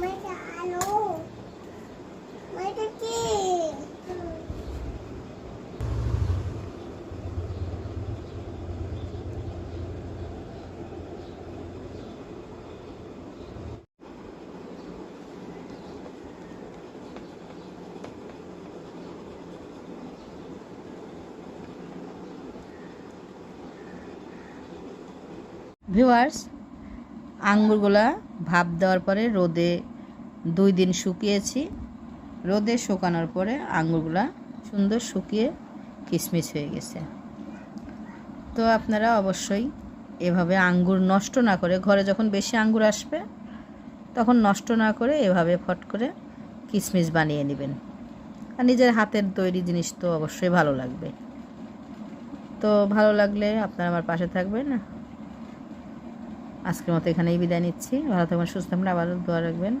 মাইটা আলো। ভিউয়ার্স আঙ্গুরগুলা ভাপ দেওয়ার পরে রোদে দুই দিন শুকিয়েছি। রোদে শুকানোর পরে আঙ্গুরগুলা সুন্দর শুকিয়ে কিশমিশ হয়ে গেছে। তো আপনারা অবশ্যই এভাবে আঙ্গুর নষ্ট না করে, ঘরে যখন বেশি আঙ্গুর আসবে, তখন নষ্ট না করে এভাবে ফট করে কিশমিশ বানিয়ে নেবেন। আর নিজের হাতের তৈরি জিনিস তো অবশ্যই ভালো লাগবে। তো ভালো লাগলে আপনারা আমার পাশে থাকবেন। আজকের মতো এখানেই বিদায় নিচ্ছি। ভালো থাকবেন, সুস্থ থাকবেন আবার দোয়া রাখবেন।